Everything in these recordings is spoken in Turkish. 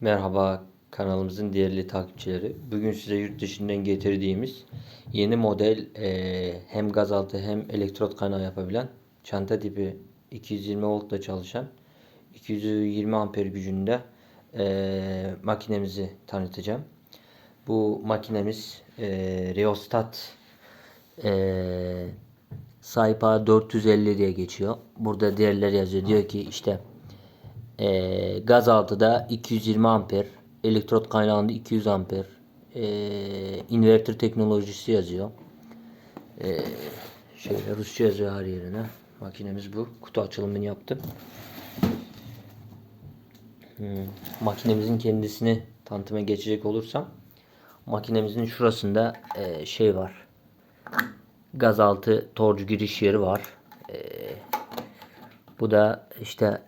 Merhaba kanalımızın değerli takipçileri. Bugün size yurt dışından getirdiğimiz yeni model eee, hem gazaltı hem elektrot kaynağı yapabilen çanta tipi 220 voltla çalışan 220 amper gücünde eee, makinemizi tanıtacağım. Bu makinemiz eee Reostat eee Saypa 450 diye geçiyor. Burada değerler yazıyor. Diyor ki işte e, gaz altıda 220 amper, elektrot kaynağında 200 amper, e, inverter teknolojisi yazıyor. E, şöyle Rusça yazıyor her yerine. Makinemiz bu. Kutu açılımını yaptım. Hmm, Makinemizin kendisini tanıtıma geçecek olursam makinemizin şurasında e, şey var. Gazaltı torcu giriş yeri var. E, bu da işte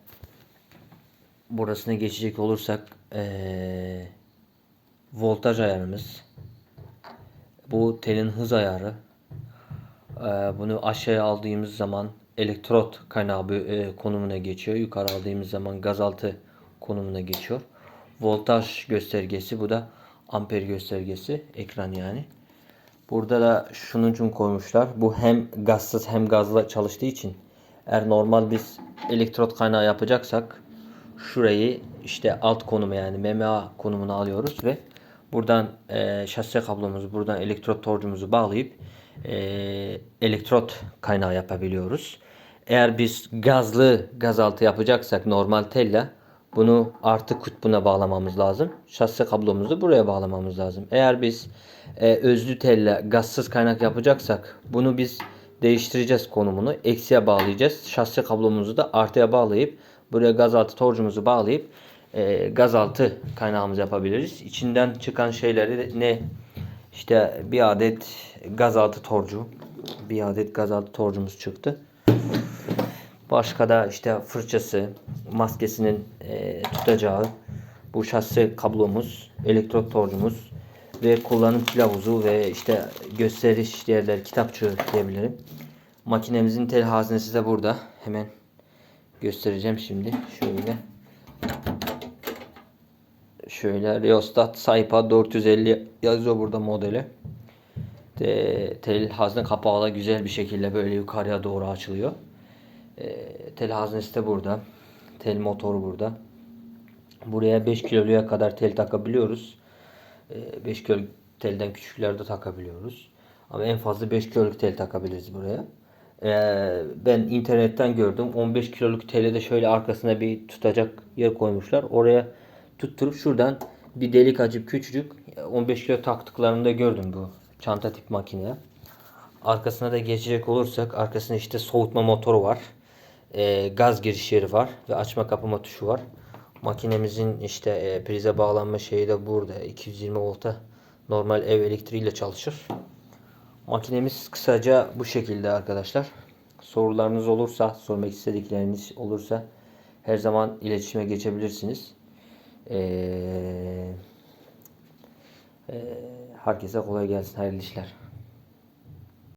burasına geçecek olursak eee, voltaj ayarımız bu telin hız ayarı Eee, bunu aşağıya aldığımız zaman elektrot kaynağı eee, konumuna geçiyor. Yukarı aldığımız zaman gazaltı konumuna geçiyor. Voltaj göstergesi bu da amper göstergesi ekran yani. Burada da şunun için koymuşlar. Bu hem gazsız hem gazla çalıştığı için eğer normal biz elektrot kaynağı yapacaksak şurayı işte alt konumu yani MMA konumuna alıyoruz ve buradan e, şase kablomuzu buradan elektrot torcumuzu bağlayıp e, elektrot kaynağı yapabiliyoruz. Eğer biz gazlı gazaltı yapacaksak normal telle bunu artı kutbuna bağlamamız lazım. Şase kablomuzu buraya bağlamamız lazım. Eğer biz e, özlü telle gazsız kaynak yapacaksak bunu biz değiştireceğiz konumunu. Eksiye bağlayacağız. Şase kablomuzu da artıya bağlayıp buraya gazaltı torcumuzu bağlayıp e, gazaltı kaynağımızı yapabiliriz. İçinden çıkan şeyleri ne işte bir adet gazaltı torcu bir adet gazaltı torcumuz çıktı. Başka da işte fırçası, maskesinin e, tutacağı, bu şase kablomuz, elektrot torcumuz ve kullanım kılavuzu ve işte gösteriş yerler kitapçığı diyebilirim. Makinemizin tel haznesi de burada. Hemen göstereceğim şimdi. Şöyle. Şöyle Reostat Saypa 450 yazıyor burada modeli. De, tel hazne kapağı da güzel bir şekilde böyle yukarıya doğru açılıyor. E, tel haznesi de burada. Tel motoru burada. Buraya 5 kiloluya kadar tel takabiliyoruz. E, 5 kiloluk telden küçüklerde takabiliyoruz. Ama en fazla 5 kiloluk tel takabiliriz buraya. E, ben internetten gördüm. 15 kiloluk teli de şöyle arkasına bir tutacak yer koymuşlar. Oraya tutturup şuradan bir delik açıp küçücük 15 kilo taktıklarını da gördüm bu çanta tip makineye. Arkasına da geçecek olursak arkasında işte soğutma motoru var. E, gaz giriş yeri var ve açma kapama tuşu var. Makinemizin işte e, prize bağlanma şeyi de burada. 220 volta normal ev elektriğiyle çalışır. Makinemiz kısaca bu şekilde arkadaşlar. Sorularınız olursa, sormak istedikleriniz olursa her zaman iletişime geçebilirsiniz. Ee, e, herkese kolay gelsin, hayırlı işler.